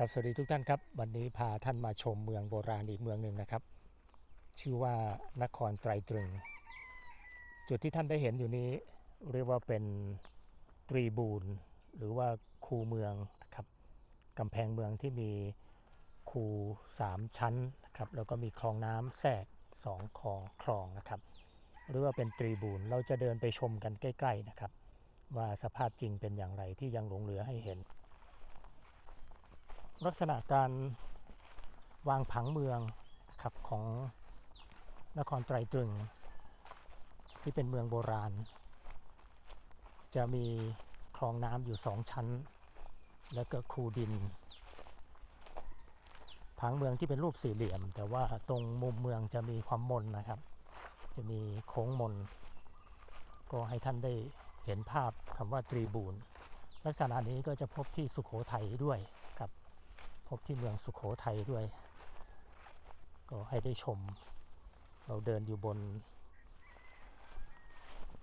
ครับสวัสดีทุกท่านครับ วันนี้พาท่านมาชมเมืองโบราณอีกเมืองหนึ่งนะครับ ชื่อว่านครไตรตรึง จุดที่ท่านได้เห็นอยู่นี้ เรียกว่าเป็นตรีบูนหรือว่าคูเมืองนะครับกำแพงเมืองที่มีคูสามชั้นนะครับแล้วก็มีคลองน้ำแทรกสองคลองคลองนะครับ หรือว่าเป็นตรีบูนเราจะเดินไปชมกันใกล้ ๆนะครับ ว่าสภาพจริงเป็นอย่างไรที่ยังหลงเหลือให้เห็น ลักษณะการวางผังเมืองครับของนครไตรตรึง ที่เป็นเมืองโบราณ จะมีคลองน้ำอยู่สองชั้น แล้วก็คูดิน ผังเมืองที่เป็นรูปสี่เหลี่ยม แต่ว่าตรงมุมเมืองจะมีความมนนะครับ จะมีโค้งมน ก็ให้ท่านได้เห็นภาพคำว่าตรีบูนลักษณะนี้ก็จะพบที่สุขโขทัยด้วย พบที่เมืองสุขโขทัยด้วย ก็ให้ได้ชม เราเดินอยู่บน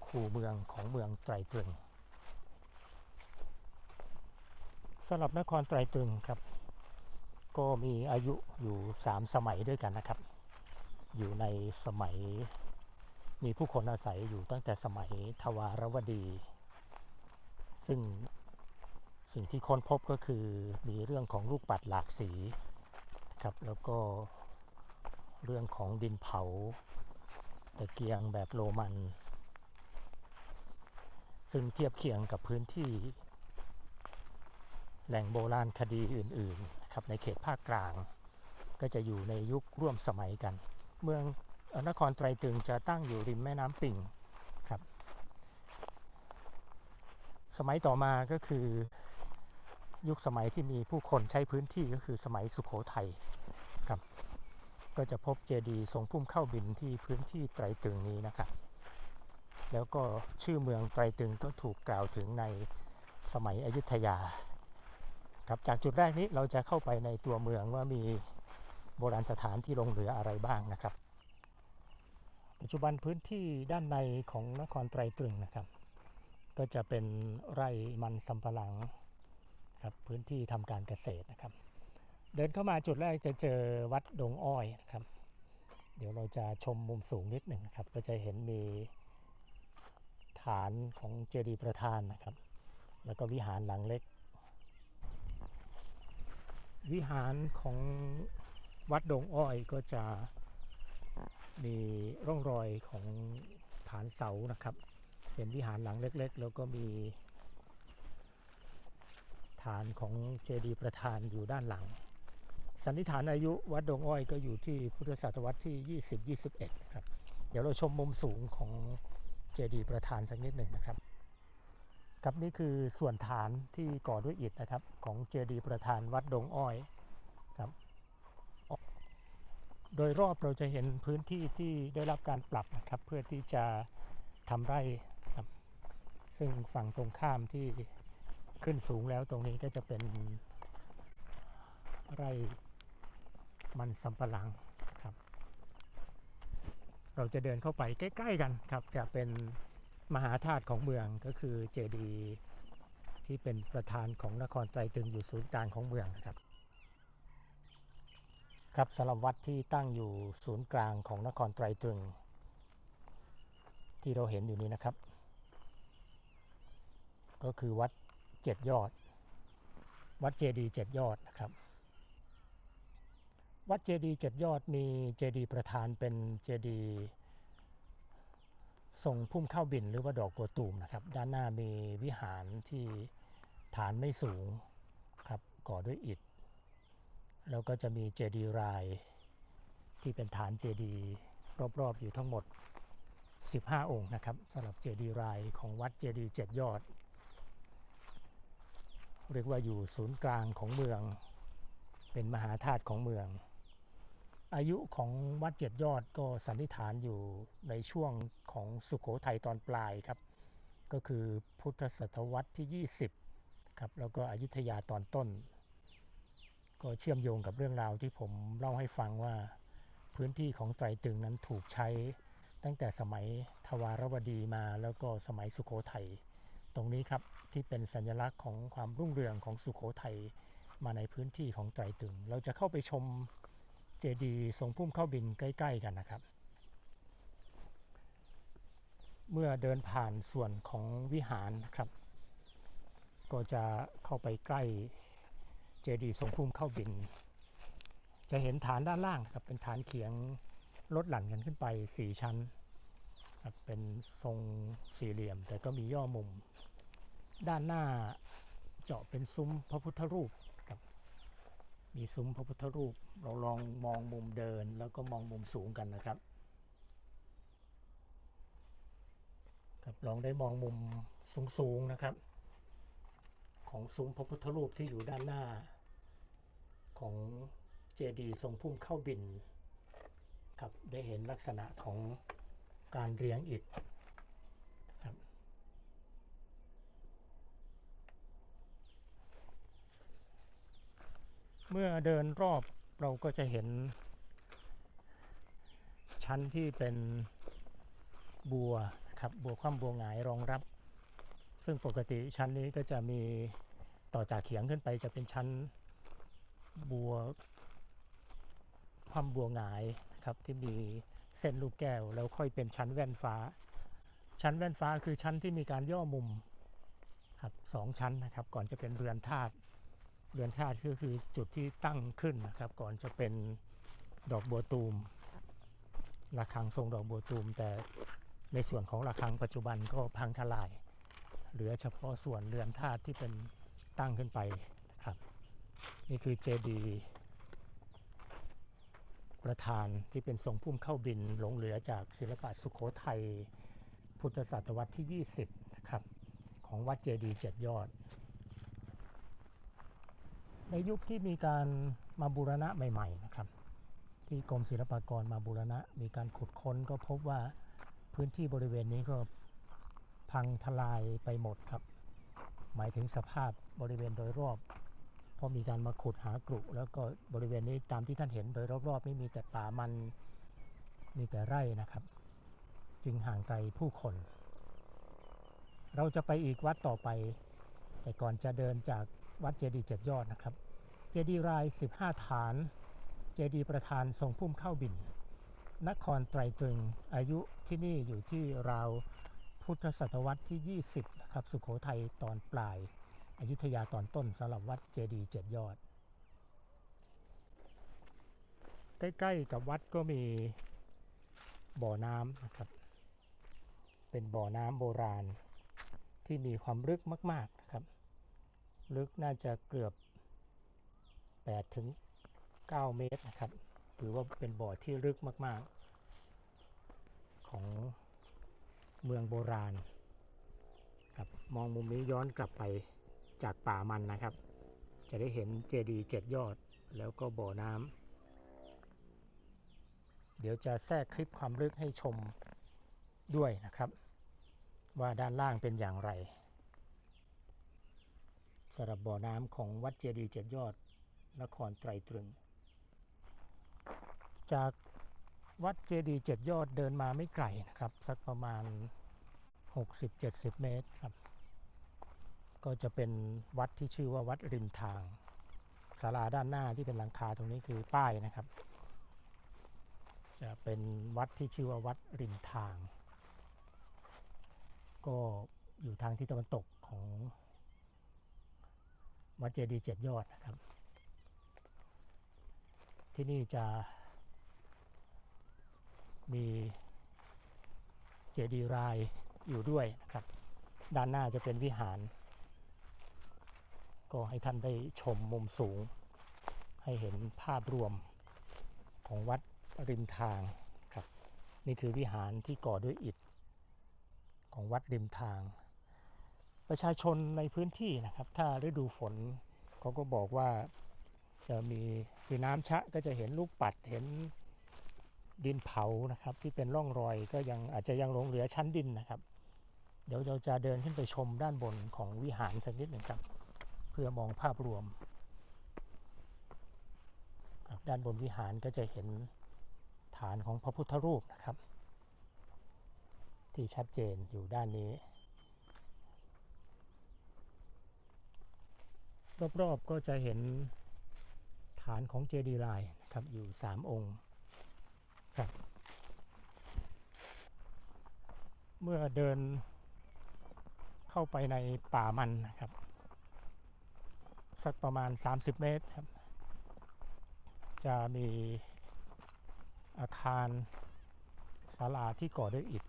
คูเมืองของเมืองไตรตรึงสำหรับนครไตรตรึงครับ ก็มีอายุอยู่สามสมัยด้วยกันนะครับ อยู่ในสมัยมีผู้คนอาศัยอยู่ตั้งแต่สมัยทวารวดี ซึ่ง สิ่งที่ค้นพบก็คือมีเรื่องของลูกปัดหลากสีครับแล้วก็เรื่องของดินเผาตะเกียงแบบโรมัน ซึ่งเทียบเคียงกับพื้นที่ แหล่งโบราณคดีอื่นๆครับในเขตภาคกลาง ก็จะอยู่ในยุคร่วมสมัยกัน เมืองนครไตรตึงจะตั้งอยู่ริมแม่น้ำปิ่งครับ สมัยต่อมาก็คือ ยุคสมัยที่มีผู้คนใช้พื้นที่ก็คือสมัยสุขโขทัยครับ ก็จะพบเจดีย์ทรงพุ่มเข้าบินที่พื้นที่ไตรตึงนี้นะครับ แล้วก็ชื่อเมืองไตรตึงก็ถูกกล่าวถึงในสมัยอยุธยาครับจากจุดแรกนี้เราจะเข้าไปในตัวเมืองว่ามีโบราณสถานที่ลงเหลืออะไรบ้างนะครับ ปัจจุบันพื้นที่ด้านในของนครไตรตรึงนะครับ ก็จะเป็นไร่มันสำปะหลัง ครับพื้นที่ทำการเกษตรนะครับ เดินเข้ามาจุดแรกจะเจอวัดดงอ้อยนะครับ เดี๋ยวเราจะชมมุมสูงนิดหนึ่งนะครับ ก็จะเห็นมีฐานของเจดีย์ประธานนะครับ แล้วก็วิหารหลังเล็ก วิหารของวัดดงอ้อยก็จะมีร่องรอยของฐานเสานะครับ เป็นวิหารหลังเล็ก ๆ แล้วก็มี ฐานของเจดีย์ประธานอยู่ด้านหลัง สันนิษฐานอายุวัดดงอ้อยก็อยู่ที่พุทธศตวรรษที่ 20-21ครับ เดี๋ยวเราชมมุมสูงของเจดีย์ประธานสักนิดหนึ่งนะครับ ครับนี่คือส่วนฐานที่ก่อด้วยอิฐนะครับ ของเจดีย์ประธานวัดดงอ้อยครับ โดยรอบเราจะเห็นพื้นที่ที่ได้รับการปรับนะครับ เพื่อที่จะทำไร่ครับ ซึ่งฝั่งตรงข้ามที่ ขึ้นสูงแล้วตรงนี้ก็จะเป็นไร่มันสำปะหลังครับ เราจะเดินเข้าไปใกล้ ๆ กันครับ จะเป็นมหาธาตุของเมืองก็คือเจดีย์ที่เป็นประธานของนครไตรตึงอยู่ศูนย์กลางของเมืองครับครับสำหรับวัดที่ตั้งอยู่ศูนย์กลางของนครไตรตรึง ที่เราเห็นอยู่นี้นะครับ ก็คือวัด เจ็ดยอด วัดเจดีย์เจ็ดยอดนะครับ วัดเจดีย์เจ็ดยอดมีเจดีย์ประธานเป็นเจดีย์ทรงพุ่มข้าวบินหรือว่าดอกบัวตูมนะครับ ด้านหน้ามีวิหารที่ฐานไม่สูงครับก่อด้วยอิฐ แล้วก็จะมีเจดีย์ราย ที่เป็นฐานเจดีย์รอบๆอยู่ทั้งหมด 15 องค์นะครับสำหรับเจดีย์รายของวัดเจดีย์เจ็ดยอด เรียกว่าอยู่ศูนย์กลางของเมือง เป็นมหาธาตุของเมือง อายุของวัดเจ็ดยอดก็สันนิษฐานอยู่ในช่วงของสุขโขทัยตอนปลายครับ ก็คือพุทธศตวรรษที่ 20ครับแล้วก็อยุธยาตอนต้น ก็เชื่อมโยงกับเรื่องราวที่ผมเล่าให้ฟังว่าพื้นที่ของไตรตึงนั้นถูกใช้ตั้งแต่สมัยทวารวดีมาแล้วก็สมัยสุขโขทัย ตรงนี้ครับที่เป็นสัญลักษณ์ของความรุ่งเรืองของสุขโขทัยมาในพื้นที่ของไตรตึง เราจะเข้าไปชมเจดีย์ทรงพุ่มเข้าบินใกล้ ๆ กันนะครับ เมื่อเดินผ่านส่วนของวิหารนะครับ ก็จะเข้าไปใกล้เจดีย์ทรงพุ่มเข้าบิน จะเห็นฐานด้านล่างครับเป็นฐานเขียงลดหลั่นกันขึ้นไปสี่ชั้น เป็นทรงสี่เหลี่ยมแต่ก็มีย่อมุม ด้านหน้าเจาะเป็นซุ้มพระพุทธรูปครับ มีซุ้มพระพุทธรูป เราลองมองมุมเดินแล้วก็มองมุมสูงกันนะครับ ครับลองได้มองมุมสูงๆนะครับ ของซุ้มพระพุทธรูปที่อยู่ด้านหน้า ของเจดีย์ทรงพุ่มเข้าบิน ครับได้เห็นลักษณะของการเรียงอิฐครับ เมื่อเดินรอบเราก็จะเห็น ชั้นที่เป็นบัวครับบัวคว่ำบัวหงายรองรับ ซึ่งปกติชั้นนี้ก็จะมีต่อจากเขียงขึ้นไปจะเป็นชั้นบัวคว่ำบัวหงายครับที่มีเส้นลูกแก้วแล้วค่อยเป็นชั้นแว่นฟ้า ชั้นแว่นฟ้าคือชั้นที่มีการย่อมุมครับสองชั้นนะครับ ก่อนจะเป็นเรือนธาตุ เรือนธาตุก็คือจุดที่ตั้งขึ้นนะครับ ก่อนจะเป็นดอกบัวตูมระฆังทรงดอกบัวตูม แต่ในส่วนของระฆังปัจจุบันก็พังทลาย เหลือเฉพาะส่วนเรือนธาตุที่เป็นตั้งขึ้นไปนะครับ นี่คือเจดีย์ประธานที่เป็นทรงพุ่มเข้าบินหลงเหลือจากศิลปะสุขโขทัยพุทธศตวรรษที่ 20 นะครับ ของวัดเจดีย์เจ็ดยอด ในยุคที่มีการมาบูรณะใหม่ๆนะครับ ที่กรมศิลปากรมาบูรณะ มีการขุดค้นก็พบว่าพื้นที่บริเวณนี้ก็พังทลายไปหมดครับ หมายถึงสภาพบริเวณโดยรอบพอมีการมาขุดหากรุแล้วก็บริเวณนี้ตามที่ท่านเห็นโดยรอบๆนี่มีแต่ป่ามันมีแต่ไร่นะครับ จึงห่างไกลผู้คน เราจะไปอีกวัดต่อไป แต่ก่อนจะเดินจาก วัดเจดีย์เจ็ดยอดนะครับ เจดีย์ราย 15 ฐาน เจดีย์ประธานทรงพุ่มเข้าบิน นครไตรตรึงอายุที่นี่อยู่ที่ราวพุทธศตวรรษที่ 20 นะครับ สุขโขทัยตอนปลายอยุธยาตอนต้นสำหรับวัดเจดีย์เจ็ดยอด ใกล้ๆกับวัดก็มีบ่อน้ำนะครับ เป็นบ่อน้ำโบราณที่มีความลึกมาก ๆ นะครับ ลึกน่าจะเกือบ8ถึง9เมตรนะครับ ถือว่าเป็นบ่อที่ลึกมาก ๆ ของเมืองโบราณครับมองมุมนี้ย้อนกลับไปจากป่ามันนะครับ จะได้เห็นเจดีย์เจ็ดยอดแล้วก็บ่อน้ำเดี๋ยวจะแทรกคลิปความลึกให้ชมด้วยนะครับ ว่าด้านล่างเป็นอย่างไร สำหรับบ่อน้ำของวัดเจดีย์เจ็ดยอดนครไตรตรึง จากวัดเจดีย์เจ็ดยอดเดินมาไม่ไกลนะครับ สักประมาณ 60-70 เมตรครับ ก็จะเป็นวัดที่ชื่อว่าวัดริมทางศาลาด้านหน้าที่เป็นหลังคาตรงนี้คือป้ายนะครับ จะเป็นวัดที่ชื่อว่าวัดริมทาง ก็อยู่ทางที่ตะวันตกของ วัดเจดีย์เจ็ดยอดนะครับ ที่นี่จะมีเจดีย์รายอยู่ด้วยนะครับ ด้านหน้าจะเป็นวิหาร ก็ให้ท่านได้ชมมุมสูง ให้เห็นภาพรวมของวัดริมทางครับ นี่คือวิหารที่ก่อด้วยอิฐของวัดริมทาง ประชาชนในพื้นที่นะครับ ถ้าฤดูฝนเขาก็บอกว่าจะมีคือน้ำชะก็จะเห็นลูกปัดเห็นดินเผานะครับ ที่เป็นร่องรอยก็ยังอาจจะยังหลงเหลือชั้นดินนะครับ เดี๋ยวเราจะเดินขึ้นไปชมด้านบนของวิหารสักนิดหนึ่งครับ เพื่อมองภาพรวมด้านบนวิหารก็จะเห็นฐานของพระพุทธรูปนะครับ ที่ชัดเจนอยู่ด้านนี้ รอบๆก็จะเห็นฐานของเจดีย์ลายนะครับอยู่สามองค์ครับ เมื่อเดินเข้าไปในป่ามันนะครับ สักประมาณ 30 เมตรครับ จะมีอาคารศาลาที่ก่อด้วยอิฐ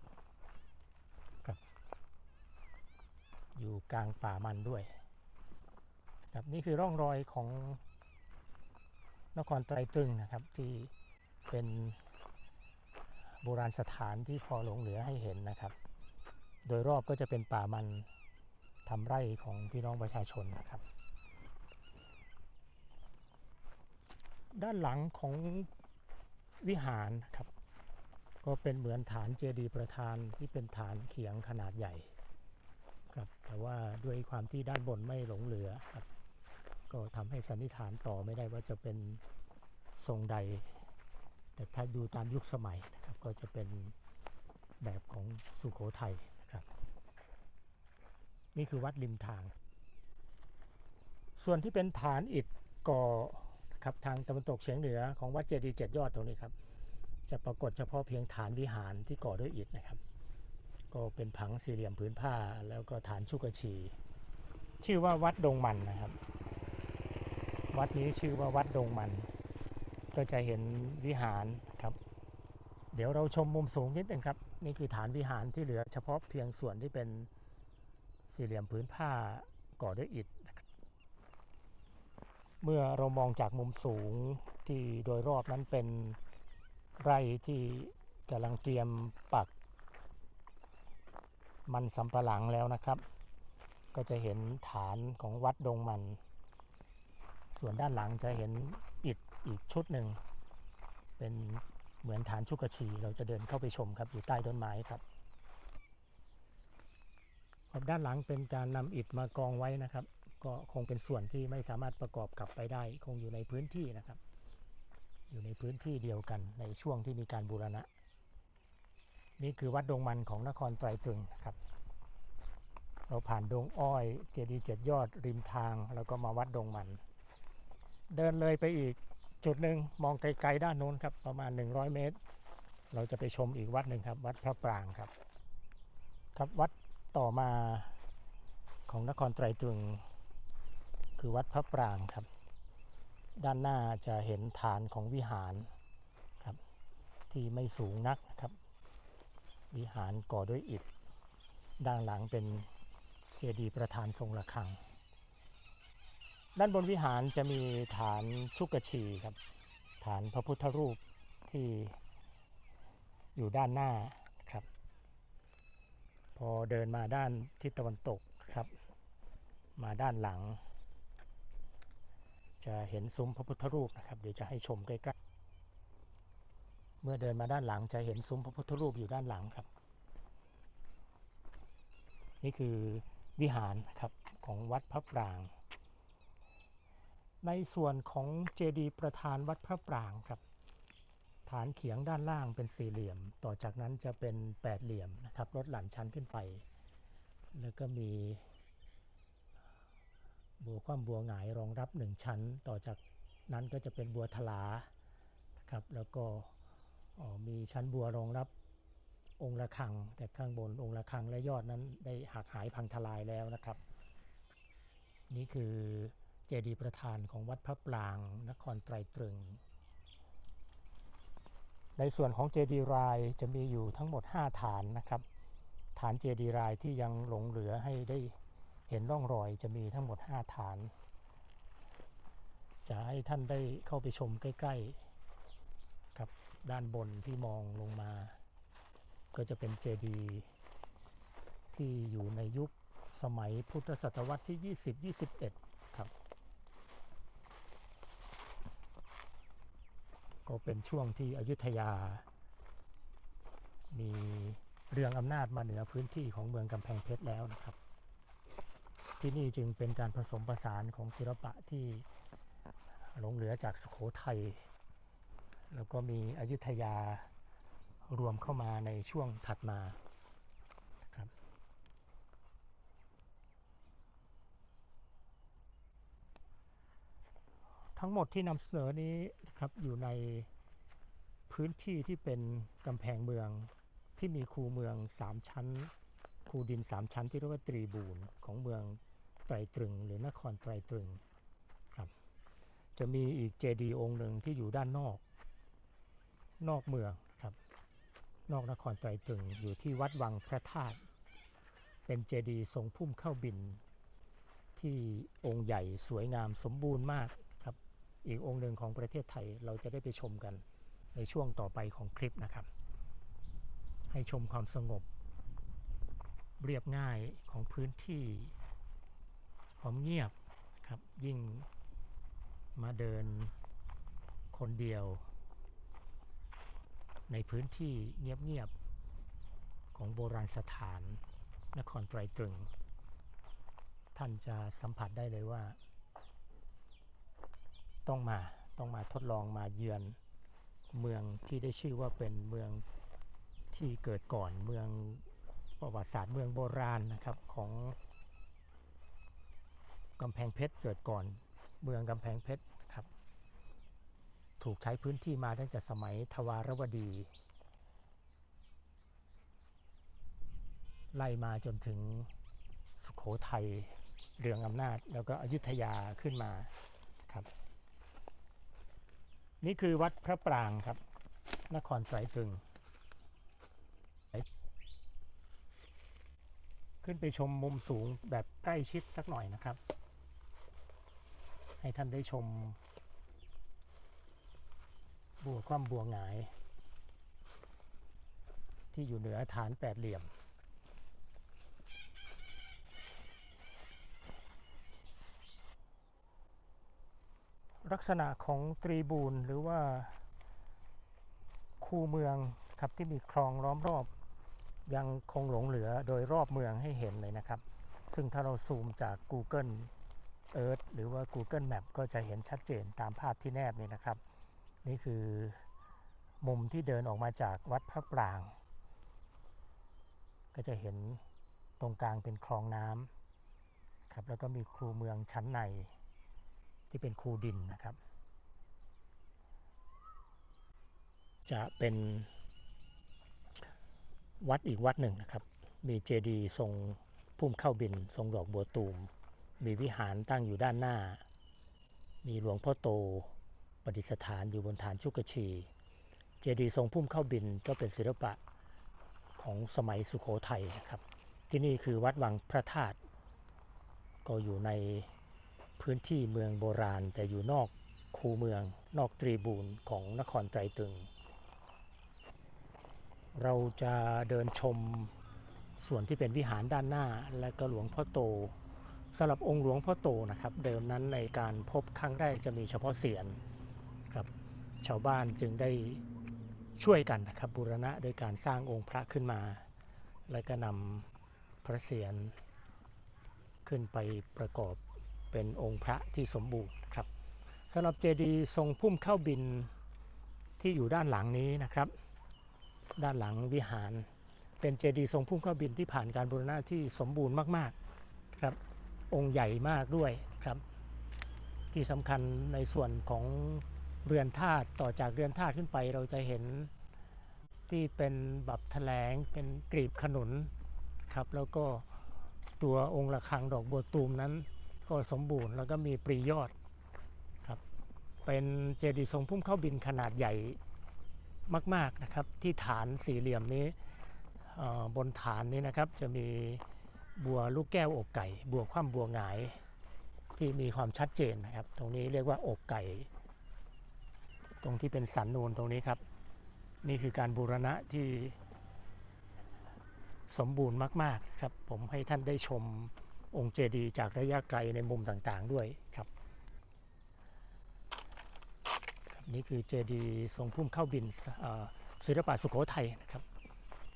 ครับ อยู่กลางป่ามันด้วย ครับนี่คือร่องรอยของนครไตรตรึงนะครับที่เป็นโบราณสถานที่พอหลงเหลือให้เห็นนะครับ โดยรอบก็จะเป็นป่ามันทำไร่ของพี่น้องประชาชนนะครับ ด้านหลังของวิหารครับ ก็เป็นเหมือนฐานเจดีย์ประธานที่เป็นฐานเขียงขนาดใหญ่ครับแต่ว่าด้วยความที่ด้านบนไม่หลงเหลือครับ ก็ทำให้สันนิษฐานต่อไม่ได้ว่าจะเป็นทรงใด แต่ถ้าดูตามยุคสมัยนะครับก็จะเป็นแบบของสุขโขทัยนะครับ นี่คือวัดริมทาง ส่วนที่เป็นฐานอิฐก่อครับทางตะวันตกเฉียงเหนือของวัดเจดีย์เจ็ดยอดตรงนี้ครับ จะปรากฏเฉพาะเพียงฐานวิหารที่ก่อด้วยอิฐนะครับ ก็เป็นผังสี่เหลี่ยมผืนผ้าแล้วก็ฐานชุกชี ชื่อว่าวัดดงมันนะครับ วัดนี้ชื่อว่าวัดดงมัน ก็จะเห็นวิหารครับ เดี๋ยวเราชมมุมสูงนิดนึงครับ นี่คือฐานวิหารที่เหลือเฉพาะเพียงส่วนที่เป็นสี่เหลี่ยมผืนผ้าก่อด้วยอิฐเมื่อเรามองจากมุมสูงที่โดยรอบนั้นเป็นไร่ที่กำลังเตรียมปัก มันสำปะหลังแล้วนะครับ ก็จะเห็นฐานของวัดดงมัน ส่วนด้านหลังจะเห็นอิฐอีกชุดหนึ่ง เป็นเหมือนฐานชุกชี เราจะเดินเข้าไปชมครับอยู่ใต้ต้นไม้ครับครับด้านหลังเป็นการนำอิฐมากองไว้นะครับ ก็คงเป็นส่วนที่ไม่สามารถประกอบกลับไปได้ คงอยู่ในพื้นที่นะครับ อยู่ในพื้นที่เดียวกันในช่วงที่มีการบูรณะ นี่คือวัดดงมันของนครไตรตรึงนะครับ เราผ่านดงอ้อย เจดีย์เจ็ดยอดริมทาง แล้วก็มาวัดดงมัน เดินเลยไปอีกจุดหนึ่งมองไกลๆด้านโน้นครับ ประมาณ 100 เมตร เราจะไปชมอีกวัดหนึ่งครับ วัดพระปรางครับ ครับวัดต่อมาของนครไตรตรึง คือวัดพระปรางครับ ด้านหน้าจะเห็นฐานของวิหารครับ ที่ไม่สูงนักนะครับ วิหารก่อด้วยอิฐด้านหลังเป็นเจดีย์ประธานทรงระฆัง ด้านบนวิหารจะมีฐานชุกชีครับ ฐานพระพุทธรูปที่อยู่ด้านหน้าครับ พอเดินมาด้านทิศตะวันตกครับ มาด้านหลัง จะเห็นซุ้มพระพุทธรูปนะครับ เดี๋ยวจะให้ชมใกล้ๆ เมื่อเดินมาด้านหลังจะเห็นซุ้มพระพุทธรูปอยู่ด้านหลังครับ นี่คือวิหารครับของวัดพระปราง ในส่วนของเจดีย์ประธานวัดพระปรางครับ ฐานเขียงด้านล่างเป็นสี่เหลี่ยม ต่อจากนั้นจะเป็นแปดเหลี่ยมนะครับลดหลั่นชั้นขึ้นไป แล้วก็มีบัวคว่ำบัวหงายรองรับหนึ่งชั้น ต่อจากนั้นก็จะเป็นบัวทลาครับ แล้วก็มีชั้นบัวรองรับองค์ระฆัง แต่ข้างบนองค์ระฆังและยอดนั้นได้หักหายพังทลายแล้วนะครับ นี่คือ เจดีย์ประธานของวัดพระปราง นครไตรตรึง ในส่วนของเจดีย์รายจะมีอยู่ทั้งหมด 5 ฐานนะครับ ฐานเจดีย์รายที่ยังหลงเหลือให้ได้เห็นร่องรอยจะมีทั้งหมด 5 ฐาน จะให้ท่านได้เข้าไปชมใกล้ๆครับด้านบนที่มองลงมา ก็จะเป็นเจดีย์ที่อยู่ในยุคสมัยพุทธศตวรรษที่ 20-21 ครับ ก็เป็นช่วงที่อยุธยา มีเรื่องอำนาจมาเหนือพื้นที่ของเมืองกำแพงเพชรแล้วนะครับ ที่นี่จึงเป็นการผสมผสานของศิลปะที่หลงเหลือจากสุขโขทัยแล้วก็มีอยุธยารวมเข้ามาในช่วงถัดมาครับ ทั้งหมดที่นำเสนอนี้นะครับอยู่ในพื้นที่ที่เป็นกำแพงเมืองที่มีคูเมืองสามชั้น คูดินสามชั้นที่เรียกว่าตรีบูนของเมืองไตรตรึง หรือนครไตรตรึงครับจะมีอีกเจดีย์องค์หนึ่งที่อยู่ด้านนอก นอกเมืองครับ นอกนครไตรตรึงอยู่ที่วัดวังพระธาตุเป็นเจดีย์ทรงพุ่มเข้าบิน ที่องค์ใหญ่สวยงามสมบูรณ์มาก อีกองค์หนึ่งของประเทศไทยเราจะได้ไปชมกันในช่วงต่อไปของคลิปนะครับ ให้ชมความสงบ เรียบง่ายของพื้นที่ความเงียบครับยิ่งมาเดินคนเดียว ในพื้นที่เงียบๆของโบราณสถานนครไตรตรึง ท่านจะสัมผัสได้เลยว่า ต้องมาต้องมาทดลองมาเยือนเมืองที่ได้ชื่อว่าเป็นเมืองที่เกิดก่อนเมืองประวัติศาสตร์เมืองโบราณนะครับของกำแพงเพชรเกิดก่อนเมืองกำแพงเพชรครับ ถูกใช้พื้นที่มาตั้งแต่สมัยทวารวดี ไล่มาจนถึงสุขโขทัยเรืองอำนาจ แล้วก็อยุธยาขึ้นมาครับ นี่คือวัดพระปรางครับ นครไตรตรึง ขึ้นไปชมมุมสูงแบบใกล้ชิดสักหน่อยนะครับ ให้ท่านได้ชม บัวคว่ำบัวหงาย ที่อยู่เหนือฐานแปดเหลี่ยม ลักษณะของตรีบูนหรือว่าคูเมืองครับที่มีคลองล้อมรอบ ยังคงหลงเหลือโดยรอบเมืองให้เห็นเลยนะครับ ซึ่งถ้าเราซูมจาก Google Earth หรือว่า Google Map ก็จะเห็นชัดเจนตามภาพที่แนบนี่นะครับ นี่คือมุมที่เดินออกมาจากวัดพระปราง ก็จะเห็นตรงกลางเป็นคลองน้ำครับแล้วก็มีคูเมืองชั้นใน ที่เป็นคูดินนะครับ จะเป็นวัดอีกวัดหนึ่งนะครับ มีเจดีย์ทรงพุ่มเข้าบิน ทรงดอกบัวตูม มีวิหารตั้งอยู่ด้านหน้า มีหลวงพ่อโตประดิษฐานอยู่บนฐานชุกชี เจดีย์ทรงพุ่มเข้าบินก็เป็นศิลปะของสมัยสุขโขทัยนะครับ ที่นี่คือวัดวังพระธาตุก็อยู่ใน พื้นที่เมืองโบราณ แต่อยู่นอกคูเมืองนอกตรีบูนของนครไตรตึง เราจะเดินชมส่วนที่เป็นวิหารด้านหน้าและก็หลวงพ่อโตสำหรับองค์หลวงพ่อโตนะครับ เดิมนั้นในการพบครั้งแรกจะมีเฉพาะเสียนครับชาวบ้านจึงได้ช่วยกันนะครับบูรณะโดยการสร้างองค์พระขึ้นมา และก็นำพระเสียรขึ้นไปประกอบ เป็นองค์พระที่สมบูรณ์ครับสำหรับเจดีย์ทรงพุ่มเข้าบินที่อยู่ด้านหลังนี้นะครับ ด้านหลังวิหาร เป็นเจดีย์ทรงพุ่มเข้าบินที่ผ่านการบูรณะที่สมบูรณ์มากๆครับองค์ใหญ่มากด้วยครับที่สำคัญในส่วนของเรือนธาตุต่อจากเรือนธาตุขึ้นไปเราจะเห็นที่เป็นแบบแถลงเป็นกรีบขนุนครับแล้วก็ตัวองค์ระฆังดอกบัวตูมนั้น ก็สมบูรณ์แล้วก็มีปรียอดครับเป็นเจดีย์ทรงพุ่มเข้าบินขนาดใหญ่มากๆนะครับที่ฐานสี่เหลี่ยมนี้บนฐานนี้นะครับจะมีบัวลูกแก้วอกไก่ บัวคว่ำบัวหงาย ที่มีความชัดเจนนะครับ ตรงนี้เรียกว่าอกไก่ ตรงที่เป็นสันนูนตรงนี้ครับ นี่คือการบูรณะที่สมบูรณ์มาก ๆ ครับ ผมให้ท่านได้ชม องค์เจดีย์จากระยะไกลในมุมต่างๆด้วยครับ นี่คือเจดีย์ทรงพุ่มเข้าบินศิลปะสุโขทัยนะครับ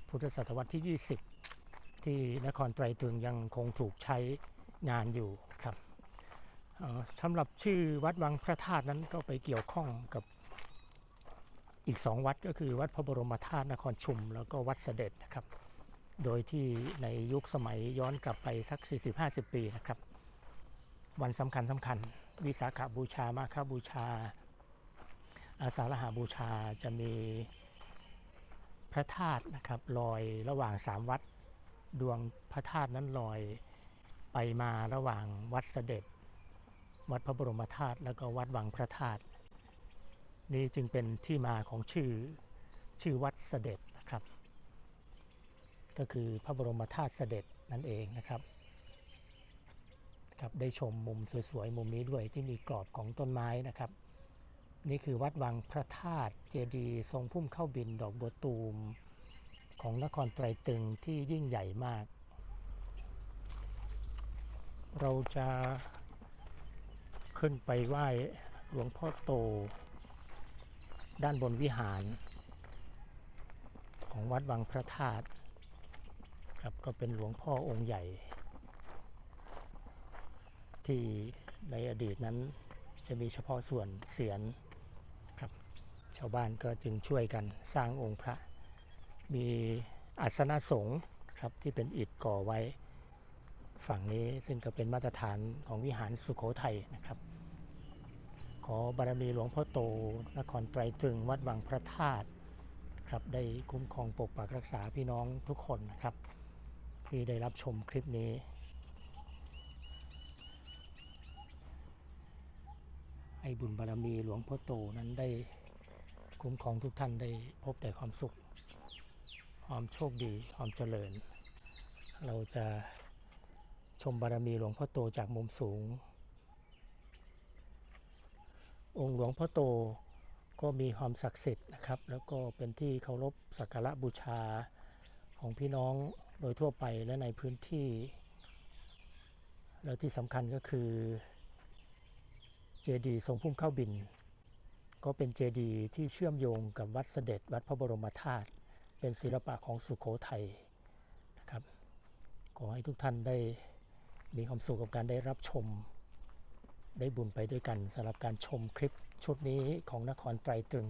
พุทธศตวรรษที่ 20 ที่นครไตรตรึงยังคงถูกใช้งานอยู่ครับสำหรับชื่อวัดวังพระธาตุนั้นก็ไปเกี่ยวข้องกับอีกสองวัดก็คือวัดพระบรมธาตุนครชุม แล้วก็วัดเสด็จนะครับ โดยที่ในยุคสมัยย้อนกลับไปสัก 40-50 ปีนะครับ วันสำคัญสำคัญ วิสาขาบูชา มาฆบูชา อาสาฬหาบูชาจะมีพระธาตุนะครับลอยระหว่างสามวัด ดวงพระธาตุนั้นลอยไปมาระหว่างวัดเสด็จ วัดพระบรมธาตุแล้วก็วัดวังพระธาตุนี้จึงเป็นที่มาของชื่อชื่อวัดเสด็จ ก็คือพระบรมธาตุเสด็จนั่นเองนะครับครับได้ชมมุมสวยๆมุมนี้ด้วยที่มีกรอบของต้นไม้นะครับ นี่คือวัดวังพระธาตุเจดีย์ทรงพุ่มเข้าบินดอกบัวตูม ของนครไตรตึงที่ยิ่งใหญ่มาก เราจะขึ้นไปไหว้หลวงพ่อโต ด้านบนวิหาร ของวัดวังพระธาตุ ครับก็เป็นหลวงพ่อองค์ใหญ่ ที่ในอดีตนั้นจะมีเฉพาะส่วนเสียนครับชาวบ้านก็จึงช่วยกันสร้างองค์พระ มีอาสนะสงฆ์ครับที่เป็นอิฐก่อไว้ ฝั่งนี้ซึ่งก็เป็นมาตรฐานของวิหารสุขโขทัยนะครับ ขอบารมีหลวงพ่อโตนครไตรตรึงวัดวังพระธาตุครับได้คุ้มครองปกปักรักษาพี่น้องทุกคนนะครับ ที่ได้รับชมคลิปนี้ให้บุญบารมีหลวงพ่อโตนั้นได้คุ้มครองทุกท่านได้พบแต่ความสุข ความโชคดี ความเจริญ เราจะชมบารมีหลวงพ่อโตจากมุมสูง องค์หลวงพ่อโตก็มีความศักดิ์สิทธิ์นะครับ แล้วก็เป็นที่เคารพสักการะบูชา ของพี่น้องโดยทั่วไปและในพื้นที่ แล้วที่สำคัญก็คือเจดีย์ทรงพุ่มเข้าบิน ก็เป็นเจดีย์ที่เชื่อมโยงกับวัดเสด็จ วัดพระบรมธาตุเป็นศิลปะของสุขโขทัยนะครับขอให้ทุกท่านได้มีความสุขกับการได้รับชม ได้บุญไปด้วยกันสำหรับการชมคลิปชุดนี้ของนครไตรตรึง